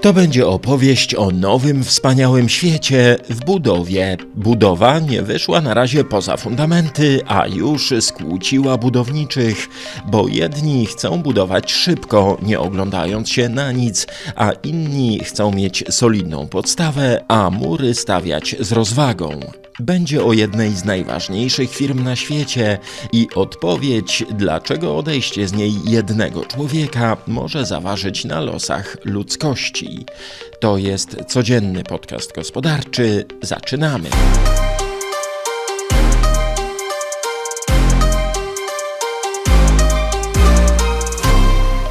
To będzie opowieść o nowym, wspaniałym świecie w budowie. Budowa nie wyszła na razie poza fundamenty, a już skłóciła budowniczych, bo jedni chcą budować szybko, nie oglądając się na nic, a inni chcą mieć solidną podstawę, a mury stawiać z rozwagą będzie o jednej z najważniejszych firm na świecie i odpowiedź, dlaczego odejście z niej jednego człowieka może zaważyć na losach ludzkości. To jest codzienny podcast gospodarczy. Zaczynamy.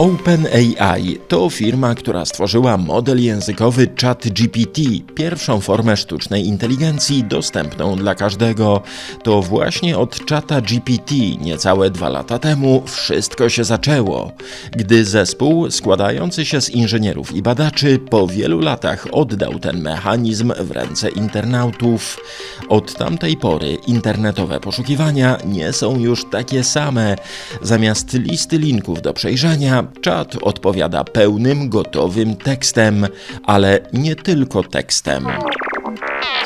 OpenAI to firma, która stworzyła model językowy ChatGPT, pierwszą formę sztucznej inteligencji dostępną dla każdego. To właśnie od czata GPT niecałe dwa lata temu wszystko się zaczęło, gdy zespół składający się z inżynierów i badaczy po wielu latach oddał ten mechanizm w ręce internautów. Od tamtej pory internetowe poszukiwania nie są już takie same. Zamiast listy linków do przejrzenia, Czat odpowiada pełnym, gotowym tekstem, ale nie tylko tekstem.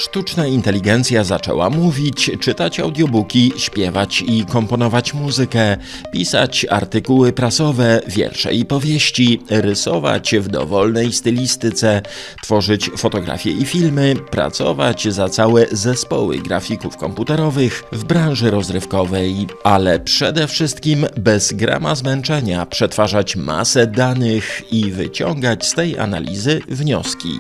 Sztuczna inteligencja zaczęła mówić, czytać audiobooki, śpiewać i komponować muzykę, pisać artykuły prasowe, wiersze i powieści, rysować w dowolnej stylistyce, tworzyć fotografie i filmy, pracować za całe zespoły grafików komputerowych w branży rozrywkowej, ale przede wszystkim bez grama zmęczenia przetwarzać masę danych i wyciągać z tej analizy wnioski.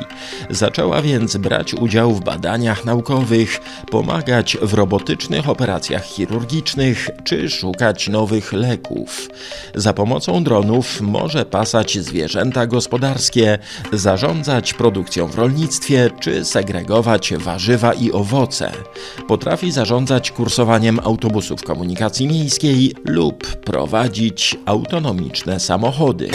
Zaczęła więc brać udział w badaniach badaniach naukowych, pomagać w robotycznych operacjach chirurgicznych czy szukać nowych leków. Za pomocą dronów może pasać zwierzęta gospodarskie, zarządzać produkcją w rolnictwie czy segregować warzywa i owoce. Potrafi zarządzać kursowaniem autobusów komunikacji miejskiej lub prowadzić autonomiczne samochody.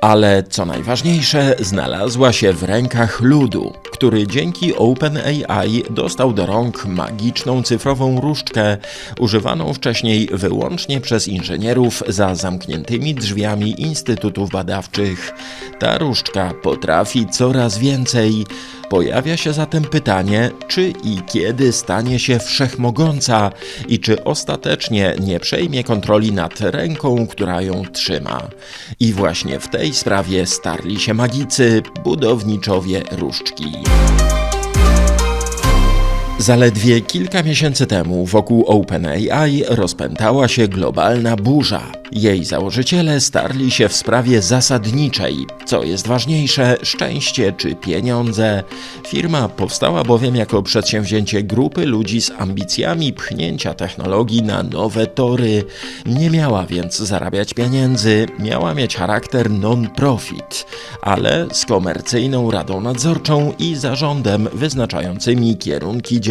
Ale co najważniejsze, znalazła się w rękach ludu, który dzięki OpenAI dostał do rąk magiczną cyfrową różdżkę, używaną wcześniej wyłącznie przez inżynierów za zamkniętymi drzwiami instytutów badawczych. Ta różdżka potrafi coraz więcej. Pojawia się zatem pytanie, czy i kiedy stanie się wszechmogąca i czy ostatecznie nie przejmie kontroli nad ręką, która ją trzyma. I właśnie w tej sprawie starli się magicy, budowniczowie różdżki. you Zaledwie kilka miesięcy temu wokół OpenAI rozpętała się globalna burza. Jej założyciele starli się w sprawie zasadniczej, co jest ważniejsze, szczęście czy pieniądze. Firma powstała bowiem jako przedsięwzięcie grupy ludzi z ambicjami pchnięcia technologii na nowe tory. Nie miała więc zarabiać pieniędzy, miała mieć charakter non-profit, ale z komercyjną radą nadzorczą i zarządem wyznaczającymi kierunki działania.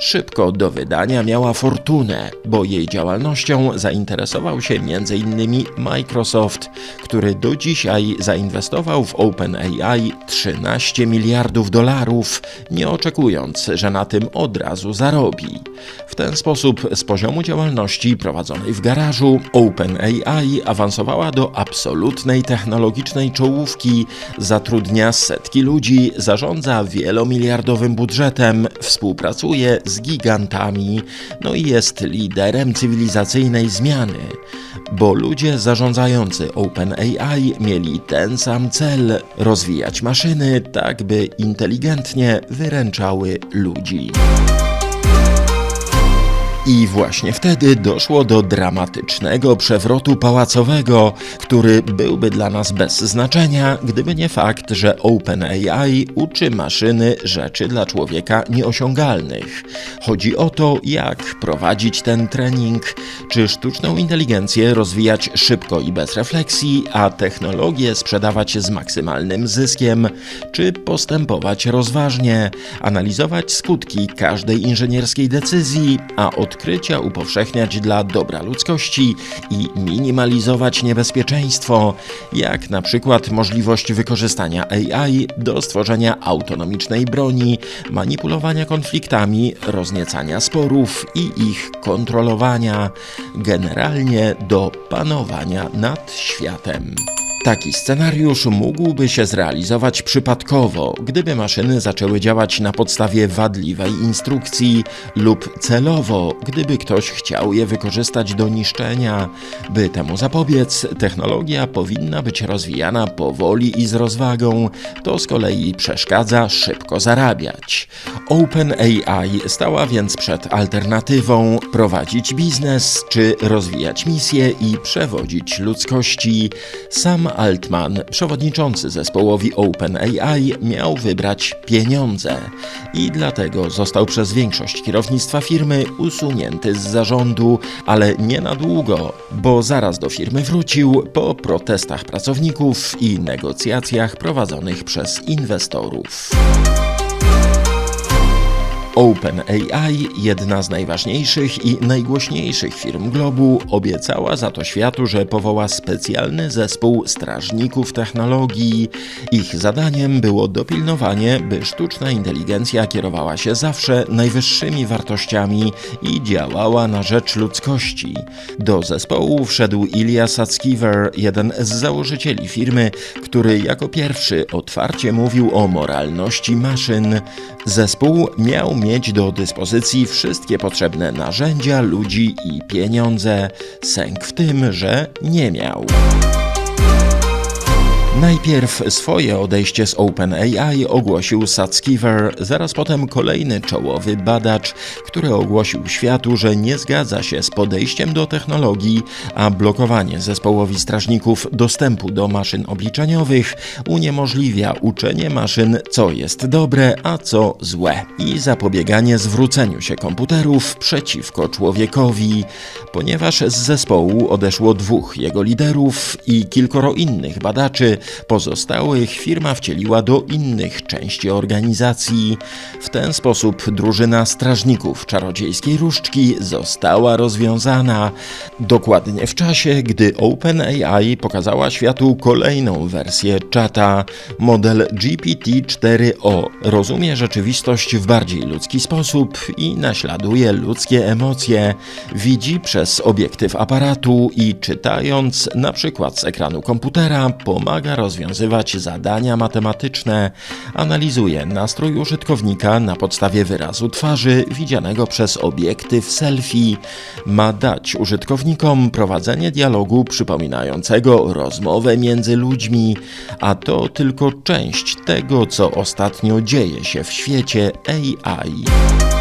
Szybko do wydania miała fortunę, bo jej działalnością zainteresował się m.in. Microsoft, który do dzisiaj zainwestował w OpenAI 13 miliardów dolarów, nie oczekując, że na tym od razu zarobi. W ten sposób z poziomu działalności prowadzonej w garażu OpenAI awansowała do absolutnej technologicznej czołówki, zatrudnia setki ludzi, zarządza wielomiliardowym budżetem, współpracuje z gigantami, no i jest liderem cywilizacyjnej zmiany, bo ludzie zarządzający OpenAI mieli ten sam cel rozwijać maszyny tak, by inteligentnie wyręczały ludzi. I właśnie wtedy doszło do dramatycznego przewrotu pałacowego, który byłby dla nas bez znaczenia, gdyby nie fakt, że OpenAI uczy maszyny rzeczy dla człowieka nieosiągalnych. Chodzi o to, jak prowadzić ten trening, czy sztuczną inteligencję rozwijać szybko i bez refleksji, a technologię sprzedawać z maksymalnym zyskiem, czy postępować rozważnie, analizować skutki każdej inżynierskiej decyzji, a od odkrycia upowszechniać dla dobra ludzkości i minimalizować niebezpieczeństwo, jak na przykład możliwość wykorzystania AI do stworzenia autonomicznej broni, manipulowania konfliktami, rozniecania sporów i ich kontrolowania, generalnie do panowania nad światem. Taki scenariusz mógłby się zrealizować przypadkowo, gdyby maszyny zaczęły działać na podstawie wadliwej instrukcji lub celowo, gdyby ktoś chciał je wykorzystać do niszczenia. By temu zapobiec, technologia powinna być rozwijana powoli i z rozwagą, to z kolei przeszkadza szybko zarabiać. OpenAI stała więc przed alternatywą prowadzić biznes czy rozwijać misję i przewodzić ludzkości. Sam Altman, przewodniczący zespołowi OpenAI, miał wybrać pieniądze i dlatego został przez większość kierownictwa firmy usunięty z zarządu, ale nie na długo, bo zaraz do firmy wrócił po protestach pracowników i negocjacjach prowadzonych przez inwestorów. OpenAI, jedna z najważniejszych i najgłośniejszych firm globu, obiecała za to światu, że powoła specjalny zespół strażników technologii. Ich zadaniem było dopilnowanie, by sztuczna inteligencja kierowała się zawsze najwyższymi wartościami i działała na rzecz ludzkości. Do zespołu wszedł Ilya Sutskever, jeden z założycieli firmy, który jako pierwszy otwarcie mówił o moralności maszyn. Zespół miał mieć do dyspozycji wszystkie potrzebne narzędzia, ludzi i pieniądze. Sęk w tym, że nie miał. Najpierw swoje odejście z OpenAI ogłosił Sutskever, zaraz potem kolejny czołowy badacz, który ogłosił światu, że nie zgadza się z podejściem do technologii, a blokowanie zespołowi strażników dostępu do maszyn obliczeniowych uniemożliwia uczenie maszyn, co jest dobre, a co złe i zapobieganie zwróceniu się komputerów przeciwko człowiekowi. Ponieważ z zespołu odeszło dwóch jego liderów i kilkoro innych badaczy, Pozostałych firma wcieliła do innych części organizacji. W ten sposób drużyna strażników czarodziejskiej różdżki została rozwiązana. Dokładnie w czasie, gdy OpenAI pokazała światu kolejną wersję czata. Model GPT-4o rozumie rzeczywistość w bardziej ludzki sposób i naśladuje ludzkie emocje. Widzi przez obiektyw aparatu i czytając na przykład z ekranu komputera pomaga rozwiązywać zadania matematyczne, analizuje nastrój użytkownika na podstawie wyrazu twarzy widzianego przez obiektyw selfie, ma dać użytkownikom prowadzenie dialogu przypominającego rozmowę między ludźmi, a to tylko część tego, co ostatnio dzieje się w świecie AI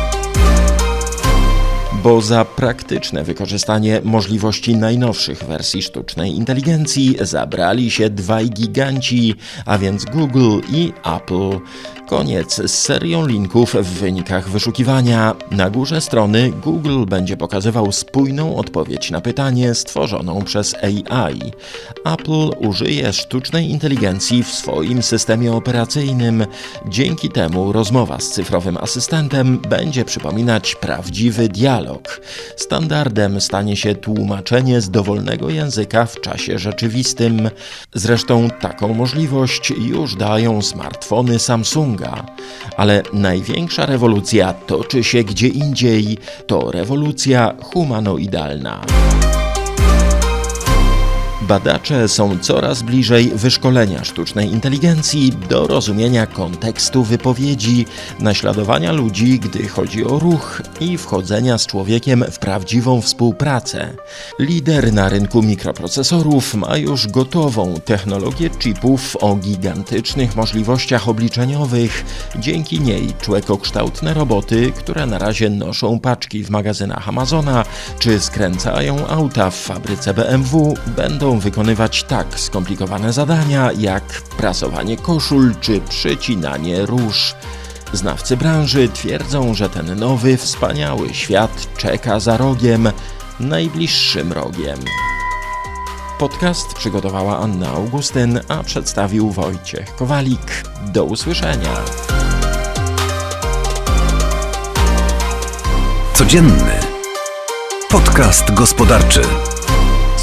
bo za praktyczne wykorzystanie możliwości najnowszych wersji sztucznej inteligencji zabrali się dwaj giganci, a więc Google i Apple. Koniec z serią linków w wynikach wyszukiwania. Na górze strony Google będzie pokazywał spójną odpowiedź na pytanie stworzoną przez AI. Apple użyje sztucznej inteligencji w swoim systemie operacyjnym. Dzięki temu rozmowa z cyfrowym asystentem będzie przypominać prawdziwy dialog. Standardem stanie się tłumaczenie z dowolnego języka w czasie rzeczywistym. Zresztą taką możliwość już dają smartfony Ale największa rewolucja toczy się gdzie indziej. To rewolucja humanoidalna. Badacze są coraz bliżej wyszkolenia sztucznej inteligencji do rozumienia kontekstu wypowiedzi, naśladowania ludzi, gdy chodzi o ruch i wchodzenia z człowiekiem w prawdziwą współpracę. Lider na rynku mikroprocesorów ma już gotową technologię chipów o gigantycznych możliwościach obliczeniowych. Dzięki niej człekokształtne roboty, które na razie noszą paczki w magazynach Amazona czy skręcają auta w fabryce BMW, będą wykonywać tak skomplikowane zadania jak prasowanie koszul czy przycinanie róż. Znawcy branży twierdzą, że ten nowy, wspaniały świat czeka za rogiem, najbliższym rogiem. Podcast przygotowała Anna Augustyn, a przedstawił Wojciech Kowalik. Do usłyszenia. Codzienny Podcast gospodarczy.